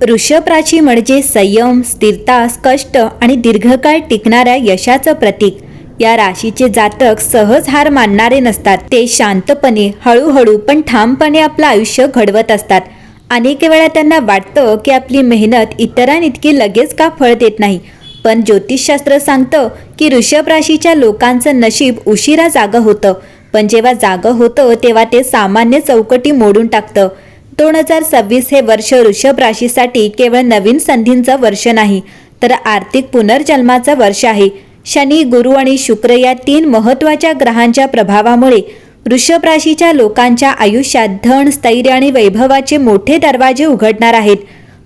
वृषभ राशी म्हणजे संयम स्थिरता कष्ट आणि दीर्घकाळ टिकणाऱ्या यशाचं प्रतीक. या राशीचे जातक सहज हार मानणारे नसतात. ते शांतपणे हळूहळू पण ठामपणे आपलं आयुष्य घडवत असतात. अनेक वेळा त्यांना वाटतं की आपली मेहनत इतरांइतकी लगेच का फळ देत नाही? पण ज्योतिषशास्त्र सांगतं की ऋषभ राशीच्या लोकांचं नशीब उशिरा जागं होतं. पण जेव्हा जागं होतं तेव्हा ते सामान्य चौकटी मोडून टाकतं. दोन हजार सव्वीस हे वर्ष वृषभ राशीसाठी केवळ नवीन संधींचं वर्ष नाही तर आर्थिक पुनर्जन्माचं वर्ष आहे. शनी गुरु आणि शुक्र या तीन महत्त्वाच्या ग्रहांच्या प्रभावामुळे वृषभ राशीच्या लोकांच्या आयुष्यात धन स्थैर्य आणि वैभवाचे मोठे दरवाजे उघडणार आहेत.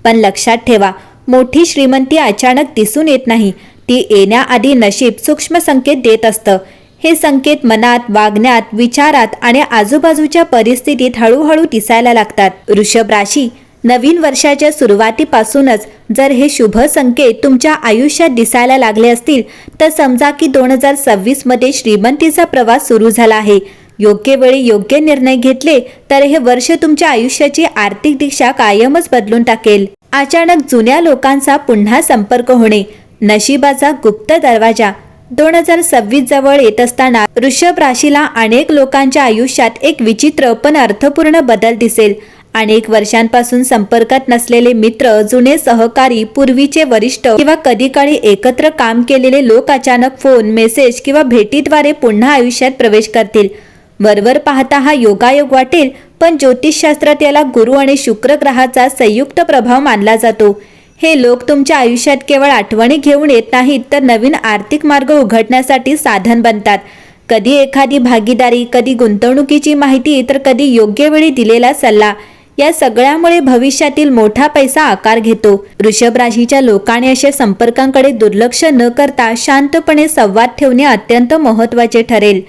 पण लक्षात ठेवा मोठी श्रीमंती अचानक दिसून येत नाही. ती येण्याआधी नशीब सूक्ष्म संकेत देत असतं. हे संकेत मनात वागण्यात विचारात आणि आजूबाजूच्या परिस्थितीत हळूहळू दिसायला लागतात. वृषभ राशी नवीन वर्षाच्या सुरुवातीपासूनच जर हे शुभ संकेत तुमच्या आयुष्यात दिसायला लागले असतील तर समजा की दोन हजार सव्वीसमध्ये श्रीमंतीचा प्रवास सुरू झाला आहे. योग्य वेळी योग्य निर्णय घेतले तर हे वर्ष तुमच्या आयुष्याची आर्थिक दिशा कायमच बदलून टाकेल. अचानक जुन्या लोकांचा पुन्हा संपर्क होणे नशिबाचा गुप्त दरवाजा दोन हजार सव्वीस जवळ येत असताना वृषभ राशीला अनेक लोकांच्या आयुष्यात एक विचित्र पण अर्थपूर्ण बदल दिसेल. अनेक वर्षांपासून संपर्कात नसलेले मित्र जुने सहकारी पूर्वीचे वरिष्ठ किंवा कधी काळी एकत्र काम केलेले लोक अचानक फोन मेसेज किंवा भेटीद्वारे पुन्हा आयुष्यात प्रवेश करतील. वरवर पाहता हा योगायोग वाटेल पण ज्योतिषशास्त्रात याला गुरु आणि शुक्र ग्रहाचा संयुक्त प्रभाव मानला जातो. हे लोक तुमच्या आयुष्यात केवळ आठवणी घेऊन येत नाहीत तर नवीन आर्थिक मार्ग उघडण्यासाठी साधन बनतात. कधी एखादी भागीदारी कधी गुंतवणुकीची माहिती तर कधी योग्य वेळी दिलेला सल्ला. या सगळ्यामुळे भविष्यातील मोठा पैसा आकार घेतो. वृषभ राशीच्या लोकांनी अशा संपर्कांकडे दुर्लक्ष न करता शांतपणे संवाद ठेवणे अत्यंत महत्त्वाचे ठरेल.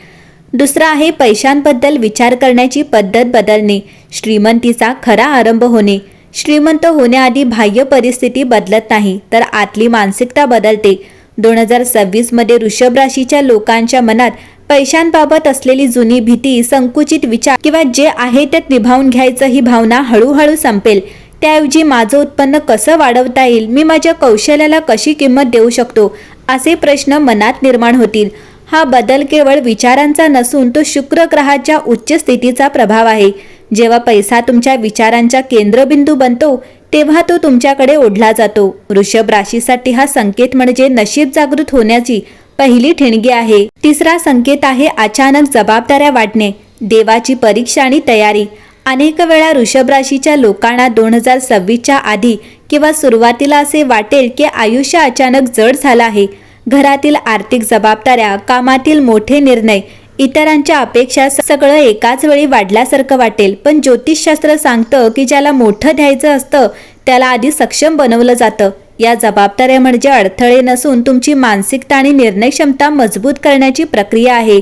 दुसरा आहे पैशांबद्दल विचार करण्याची पद्धत बदलणे. श्रीमंतीचा खरा आरंभ होणे. श्रीमंत होण्याआधी बाह्य परिस्थिती बदलत नाही तर आतली मानसिकता बदलते. दोन हजार सव्वीसमध्ये ऋषभ राशीच्या लोकांच्या मनात पैशांबाबत असलेली जुनी भीती संकुचित विचार किंवा जे आहे त्यात निभावून घ्यायचं ही भावना हळूहळू संपेल. त्याऐवजी माझं उत्पन्न कसं वाढवता येईल? मी माझ्या कौशल्याला कशी किंमत देऊ शकतो? असे प्रश्न मनात निर्माण होतील. हा बदल केवळ विचारांचा नसून तो शुक्र ग्रहाच्या उच्च स्थितीचा प्रभाव आहे. जेव्हा पैसा तुमच्या विचारांच्या केंद्रबिंदू बनतो तेव्हा तो तुमच्याकडे ओढला जातो. वृषभ राशीसाठी हा संकेत म्हणजे नशीब जागृत होण्याची पहिली ठिणगी आहे. तिसरा संकेत आहे अचानक जबाबदाऱ्या वाढणे देवाची परीक्षा आणि तयारी. अनेक वेळा वृषभ राशीच्या लोकांना दोन हजार सव्वीसच्या आधी किंवा सुरुवातीला असे वाटेल की आयुष्य अचानक जड झालं आहे. घरातील आर्थिक जबाबदाऱ्या कामातील मोठे निर्णय इतरांच्या अपेक्षा सगळं एकाच वेळी वाढल्यासारखं वाटेल. पण ज्योतिषशास्त्र सांगतं की ज्याला मोठं द्यायचं असतं त्याला आधी सक्षम बनवलं जातं. या जबाबदाऱ्या म्हणजे अडथळे नसून तुमची मानसिकता आणि निर्णय क्षमता मजबूत करण्याची प्रक्रिया आहे.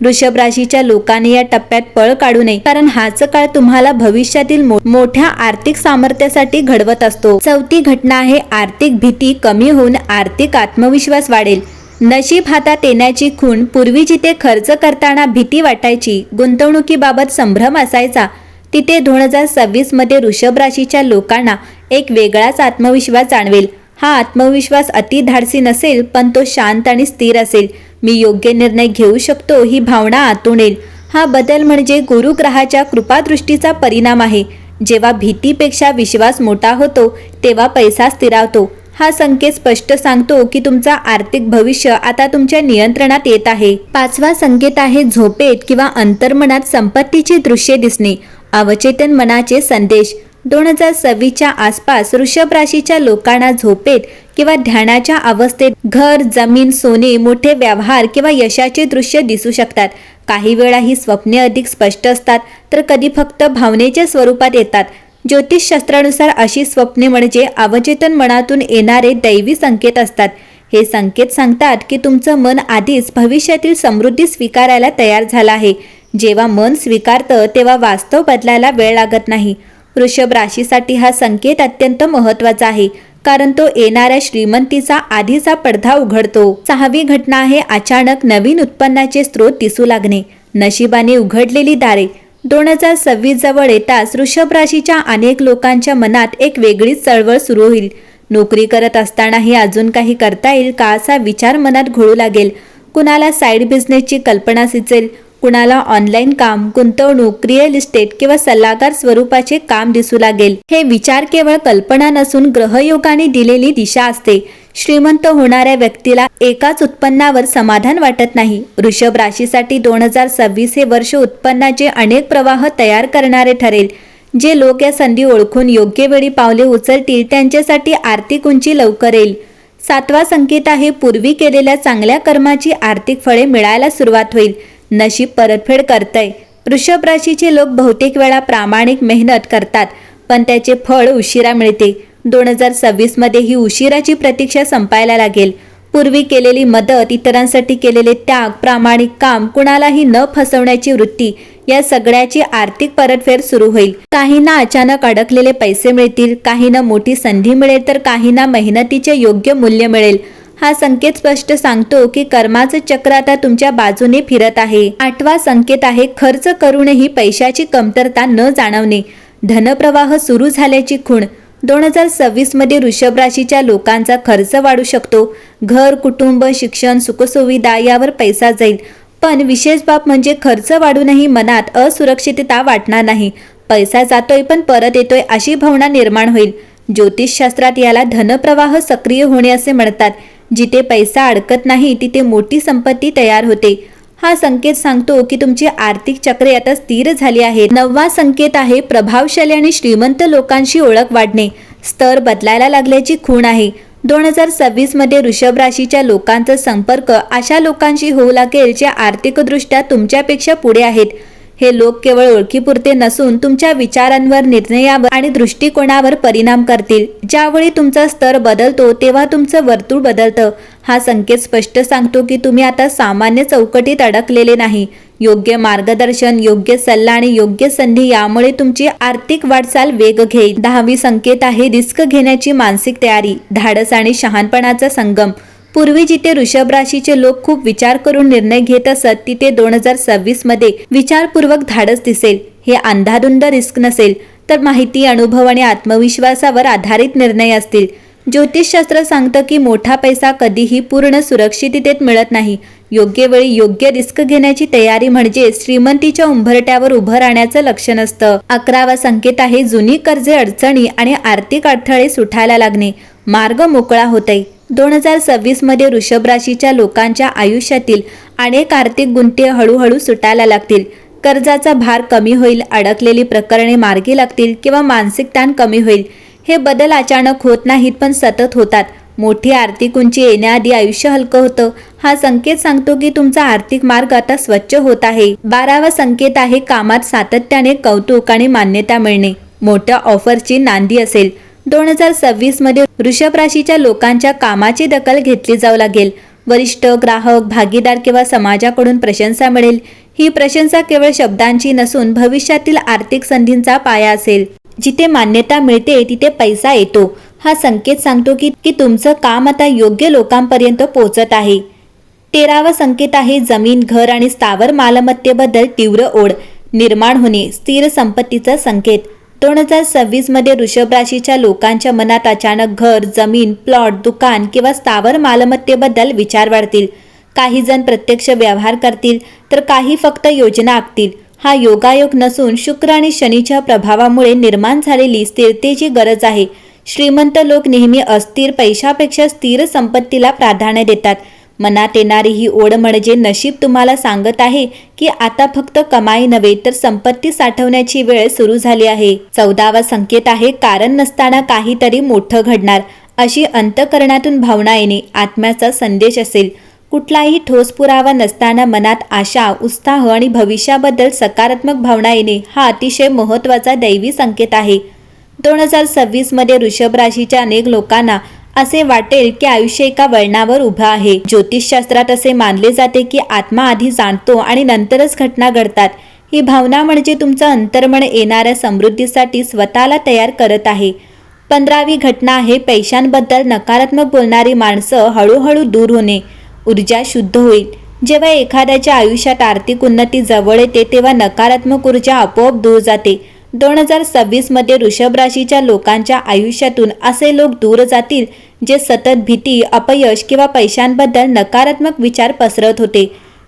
वृषभ राशीच्या लोकांनी या टप्प्यात पळ काढू नये कारण हाच काळ तुम्हाला भविष्यातील मो- मोठ्या आर्थिक सामर्थ्यासाठी घडवत असतो. चौथी घटना आहे आर्थिक भीती कमी होऊन आर्थिक आत्मविश्वास वाढेल. नशीब हातात येण्याची खूण पूर्वी जिथे खर्च करताना भीती वाटायची गुंतवणुकीबाबत संभ्रम असायचा तिथे दोन हजार सव्वीसमध्ये ऋषभ वृषभ राशीच्या लोकांना एक वेगळाच आत्मविश्वास जाणवेल. हा आत्मविश्वास अति धाडसी नसेल पण तो शांत आणि स्थिर असेल. मी योग्य निर्णय घेऊ शकतो ही भावना आतून येईल. हा बदल म्हणजे गुरुग्रहाच्या कृपादृष्टीचा परिणाम आहे. जेव्हा भीतीपेक्षा विश्वास मोठा होतो तेव्हा पैसा स्थिरावतो. हा संकेत स्पष्ट सांगतो की तुमचा आर्थिक भविष्य आता तुमच्या नियंत्रणात येत आहे. पाचवा संकेत आहे झोपेत किंवा अंतर्मनात संपत्तीची दृश्ये दिसणे. अवचेतन मनाचे संदेश. दोन हजार सव्वीसच्या आसपास वृषभ राशीच्या लोकांना झोपेत किंवा ध्यानाच्या अवस्थेत घर जमीन सोने मोठे व्यवहार किंवा यशाचे दृश्य दिसू शकतात. काही वेळा ही स्वप्ने अधिक स्पष्ट असतात तर कधी फक्त भावनेच्या स्वरूपात येतात. ज्योतिषशास्त्रानुसार अशी स्वप्ने म्हणजे अवचेतन मनातून येणारे दैवी संकेत असतात. हे संकेत सांगतात की तुमचं मन आधीच भविष्यातील समृद्धी स्वीकारायला तयार झालं आहे. जेव्हा मन स्वीकारतं तेव्हा वास्तव बदलायला वेळ लागत नाही. वृषभ राशीसाठी हा संकेत अत्यंत महत्त्वाचा आहे कारण तो येणाऱ्या श्रीमंतीचा आधीचा पडदा उघडतो. सहावी घटना आहे अचानक नवीन उत्पन्नाचे स्रोत दिसू लागणे. नशिबाने उघडलेली दारे. दोन हजार सव्वीस जवळ येताच वृषभ राशीच्या अनेक लोकांच्या मनात एक वेगळीच चळवळ सुरू होईल. नोकरी करत असतानाही अजून काही करता येईल का असा विचार मनात घोळू लागेल. कुणाला साईड बिझनेसची कल्पना सुचेल कुणाला ऑनलाईन काम गुंतवणूक रिअल इस्टेट किंवा सल्लागार स्वरूपाचे काम दिसू लागेल? हे विचार केवळ कल्पना नसून ग्रहयोगाने दिलेली दिशा असते. श्रीमंत होणाऱ्या व्यक्तीला एकाच उत्पन्नावर समाधान वाटत नाही. वृषभ राशीसाठी दोन हजार सव्वीस हे वर्ष उत्पन्नाचे अनेक प्रवाह तयार करणारे ठरेल जे लोक या संधी ओळखून योग्य वेळी पावले उचलतील त्यांच्यासाठी आर्थिक उंची लवकर येईल. सातवा संकेत आहे पूर्वी केलेल्या चांगल्या कर्माची आर्थिक फळे मिळायला सुरुवात होईल. नशीब परतफेड करतंय. वृषभ राशीचे लोक बहुतेक वेळा प्रामाणिक मेहनत करतात पण त्याचे फळ उशिरा मिळते. दोन हजार सव्वीसमध्ये ही उशिराची प्रतीक्षा संपायला लागेल. पूर्वी केलेली मदत इतरांसाठी केलेले त्याग प्रामाणिक काम कुणालाही न फसवण्याची वृत्ती या सगळ्याची आर्थिक परतफेड सुरू होईल. काहींना अचानक अडकलेले पैसे मिळतील काहींना मोठी संधी मिळेल तर काहींना मेहनतीचे योग्य मूल्य मिळेल. हा संकेत स्पष्ट सांगतो की कर्माचं चक्र आता तुमच्या बाजूने फिरत आहे. आठवा संकेत आहे खर्च करूनही पैशाची कमतरता न जाणवणे. धनप्रवाह सुरू झाल्याची खूण. दोन हजार सव्वीसमध्ये वृषभ राशीच्या लोकांचा खर्च वाढू शकतो. घर कुटुंब शिक्षण सुखसुविधा यावर पैसा जाईल. पण विशेष बाब म्हणजे खर्च वाढूनही मनात असुरक्षितता वाटणार नाही. पैसा जातोय पण परत येतोय अशी भावना निर्माण होईल. ज्योतिषशास्त्रात याला धनप्रवाह सक्रिय होणे असे म्हणतात. जिथे पैसा अडकत नाही तिथे मोठी संपत्ती तयार होते. हा संकेत सांगतो की तुमची आर्थिक चक्रे आता स्थिर झाली आहेत. नववा संकेत आहे प्रभावशाली आणि श्रीमंत लोकांशी ओळख वाढणे. स्तर बदलायला लागल्याची खूण आहे. दोन हजार सव्वीसमध्ये वृषभ राशीच्या लोकांचा संपर्क अशा लोकांशी होऊ लागेल जे आर्थिकदृष्ट्या तुमच्यापेक्षा पुढे आहेत. हे लोक केवळ ओळखीपुरते नसून तुमच्या विचारांवर निर्णयावर आणि दृष्टिकोनावर परिणाम करतील. ज्यावेळी तुमचा स्तर बदलतो तेव्हा तुमचं वर्तुळ बदलतं. हा संकेत स्पष्ट सांगतो की तुम्ही आता सामान्य चौकटीत अडकलेले नाही. योग्य मार्गदर्शन योग्य सल्ला आणि योग्य संधी यामुळे तुमची आर्थिक वाटचाल वेग घेईल. दहावी संकेत आहे रिस्क घेण्याची मानसिक तयारी धाडस आणि शहाणपणाचा संगम. पूर्वी जिथे वृषभ राशीचे लोक खूप विचार करून निर्णय घेत असत तिथे दोन हजार सव्वीसमध्ये विचारपूर्वक धाडस दिसेल. हे अंधाधुंद रिस्क नसेल तर माहिती अनुभव आणि आत्मविश्वासावर आधारित निर्णय असतील. ज्योतिषशास्त्र सांगतं की मोठा पैसा कधीही पूर्ण सुरक्षिततेत मिळत नाही. योग्य वेळी योग्य रिस्क घेण्याची तयारी म्हणजे श्रीमंतीच्या उंबरट्यावर उभं राहण्याचं लक्षण असतं. अकरावा संकेत आहे जुनी कर्जे अडचणी आणि आर्थिक अडथळे सुटायला लागणे. मार्ग मोकळा होतय. दोन हजार सव्वीसमध्ये वृषभ राशीच्या लोकांच्या आयुष्यातील अनेक आर्थिक गुंते हळूहळू सुटायला लागतील. कर्जाचा भार कमी होईल अडकलेली प्रकरणे मार्गी लागतील किंवा मानसिक ताण कमी होईल. हे बदल अचानक होत नाहीत पण सतत होतात. मोठी आर्थिक उंची येण्याआधी आयुष्य हलकं होतं. हा संकेत सांगतो की तुमचा आर्थिक मार्ग आता स्वच्छ होत आहे. बारावा संकेत आहे कामात सातत्याने कौतुक आणि मान्यता मिळणे. मोठ्या ऑफरची नांदी असेल. दोन हजार सव्वीसमध्ये वृषभ राशीच्या लोकांच्या कामाची दखल घेतली जाऊ लागेल. वरिष्ठ ग्राहक भागीदार किंवा समाजाकडून प्रशंसा मिळेल. ही प्रशंसा केवळ शब्दांची नसून भविष्यातील आर्थिक संधींचा पाया असेल. जिथे मान्यता मिळते तिथे पैसा येतो. हा संकेत सांगतो की की तुमचं काम आता योग्य लोकांपर्यंत पोहोचत आहे. तेरावा संकेत आहे जमीन घर आणि स्थावर मालमत्तेबद्दल तीव्र ओढ. निर्माण होणे स्थिर संपत्तीचा संकेत. दोन हजार सव्वीसमध्ये वृषभ राशीच्या लोकांच्या मनात अचानक घर जमीन प्लॉट दुकान किंवा स्थावर मालमत्तेबद्दल विचार वाढतील. काही जण प्रत्यक्ष व्यवहार करतील तर काही फक्त योजना आखतील. हा योगायोग नसून शुक्र आणि शनीच्या प्रभावामुळे निर्माण झालेली स्थिरतेची गरज आहे. श्रीमंत लोक नेहमी अस्थिर पैशापेक्षा स्थिर संपत्तीला प्राधान्य देतात. मनात येणारी ही ओढ म्हणजे नशीब तुम्हाला सांगत आहे की आता फक्त कमाई नव्हे तर संपत्ती साठवण्याची वेळ सुरू झाली आहे. चौदावा संकेत आहे कारण नसताना काहीतरी मोठं घडणार. अशी अंतकरणातून भावना येणे आत्म्याचा संदेश असेल. कुठलाही ठोस पुरावा नसताना मनात आशा उत्साह आणि भविष्याबद्दल सकारात्मक भावना येणे हा अतिशय महत्त्वाचा दैवी संकेत आहे. दोन हजार सव्वीसमध्ये ऋषभ राशीच्या अनेक लोकांना असे वाटेल की आयुष्य एका वळणावर उभं आहे. ज्योतिषशास्त्रात असे मानले जाते की आत्मा आधी जाणतो आणि नंतरच घटना घडतात. ही भावना म्हणजे तुमचं अंतर्मन येणाऱ्या समृद्धीसाठी स्वतःला तयार करत आहे. पंधरावी घटना आहे पैशांबद्दल नकारात्मक बोलणारी माणसं हळूहळू दूर होणे. ऊर्जा शुद्ध होईल. जेव्हा एखाद्याच्या आयुष्यात आर्थिक उन्नती जवळ येते तेव्हा नकारात्मक ऊर्जा आपोआप दूर जाते. दोन हजार सव्वीसमध्ये वृषभ राशीच्या लोकांच्या आयुष्यातून असे लोक दूर जातील जे सतत भीती अपयश किंवा पैशांबद्दल नकारात्मक विचार पसरत होते.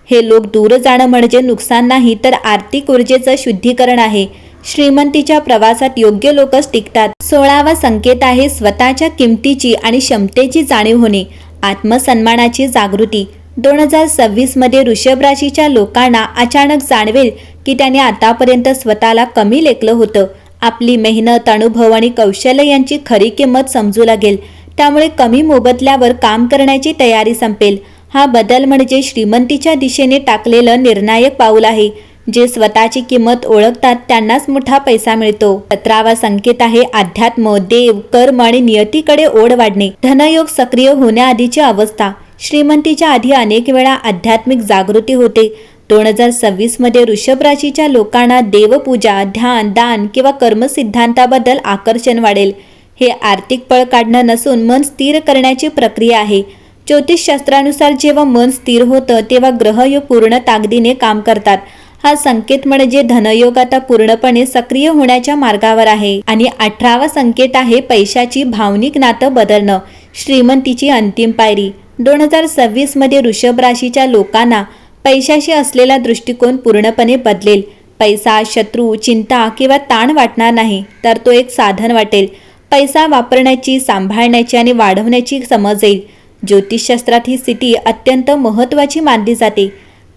हे लोक दूर जाणं म्हणजे नुकसान नाही तर आर्थिक ऊर्जेचं शुद्धीकरण आहे. श्रीमंतीच्या प्रवासात योग्य लोकच टिकतात. सोळावा संकेत आहे स्वतःच्या किमतीची आणि क्षमतेची जाणीव होणे आत्मसन्मानाची जागृती. दोन हजार सव्वीसमध्ये वृषभ राशीच्या लोकांना अचानक जाणवेल की त्याने आतापर्यंत स्वतःला कमी लेखलं होतं. आपली मेहनत अनुभव आणि कौशल्य यांची खरी किंमत समजू लागेल. त्यामुळे कमी मोबदल्यावर काम करण्याची तयारी संपेल. हा बदल म्हणजे श्रीमंतीच्या दिशेने टाकलेलं निर्णायक पाऊल आहे. जे स्वतःची किंमत ओळखतात त्यांनाच मोठा पैसा मिळतो. सतरावा संकेत आहे अध्यात्म देव कर्म आणि नियतीकडे ओढ वाढणे. धनयोग सक्रिय होण्याआधीची अवस्था. श्रीमंतीच्या आधी अनेक वेळा आध्यात्मिक जागृती होते. दोन हजार सव्वीसमध्ये ऋषभ राशीच्या लोकांना देवपूजा ध्यान दान किंवा कर्मसिद्धांताबद्दल आकर्षण वाढेल. हे आर्थिक पळ काढणं नसून मन स्थिर करण्याची प्रक्रिया आहे. ज्योतिषशास्त्रानुसार जेव्हा मन स्थिर होतं तेव्हा ग्रहयोग पूर्ण ताकदीने काम करतात. हा संकेत म्हणजे धनयोग आता पूर्णपणे सक्रिय होण्याच्या मार्गावर आहे. आणि अठरावा संकेत आहे पैशाची भावनिक नातं बदलणं श्रीमंतीची अंतिम पायरी. दोन हजार सव्वीसमध्ये ऋषभ राशीच्या लोकांना पैशाशी असलेला दृष्टिकोन पूर्णपणे बदलेल. पैसा शत्रू चिंता किंवा ताण वाटणार नाही तर तो एक साधन वाटेल. पैसा वापरण्याची सांभाळण्याची आणि वाढवण्याची समज येईल. ज्योतिषशास्त्रात ही स्थिती अत्यंत महत्त्वाची मानली जाते.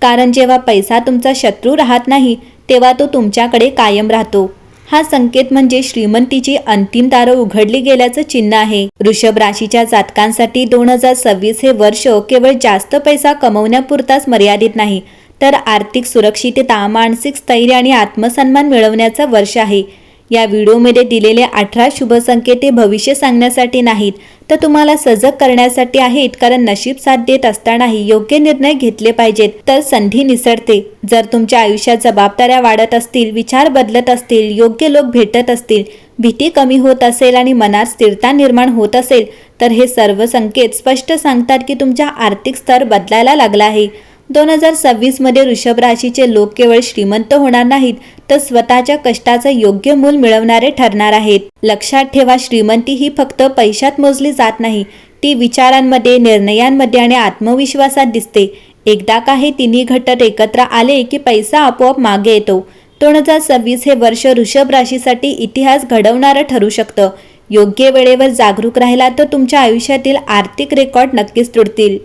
कारण जेव्हा पैसा तुमचा शत्रू राहत नाही तेव्हा तो तुमच्याकडे कायम राहतो. हा संकेत म्हणजे श्रीमंतीची अंतिम दारं उघडली गेल्याचं चिन्ह आहे. वृषभ राशीच्या जातकांसाठी दोन हजार सव्वीस हे वर्ष केवळ जास्त पैसा कमवण्यापुरताच मर्यादित नाही तर आर्थिक सुरक्षितता मानसिक स्थैर्य आणि आत्मसन्मान मिळवण्याचं वर्ष आहे. या व्हिडिओमध्ये दिलेले अठरा शुभसंकेत हे भविष्य सांगण्यासाठी नाहीत तर तुम्हाला सजग करण्यासाठी आहेत कारण नशीब साथ देत असतानाही योग्य निर्णय घेतले पाहिजेत तर संधी निसरते. जर तुमच्या आयुष्यात जबाबदाऱ्या वाढत असतील विचार बदलत असतील योग्य लोक भेटत असतील भीती कमी होत असेल आणि मनात स्थिरता निर्माण होत असेल तर हे सर्व संकेत स्पष्ट सांगतात की तुमचा आर्थिक स्तर बदलायला लागला आहे. दोन हजार सव्वीसमध्ये ऋषभ राशीचे लोक केवळ श्रीमंत होणार नाहीत तर स्वतःच्या कष्टाचं योग्य मूल मिळवणारे ठरणार आहेत. लक्षात ठेवा श्रीमंती ही फक्त पैशात मोजली जात नाही ती विचारांमध्ये निर्णयांमध्ये आणि आत्मविश्वासात दिसते. एकदा का हे तिन्ही घटक एकत्र आले की पैसा आपोआप मागे येतो. दोन हजार सव्वीस हे वर्ष ऋषभ राशीसाठी इतिहास घडवणारं ठरू शकतं. योग्य वेळेवर जागरूक राहिला तर तुमच्या आयुष्यातील आर्थिक रेकॉर्ड नक्कीच तुटतील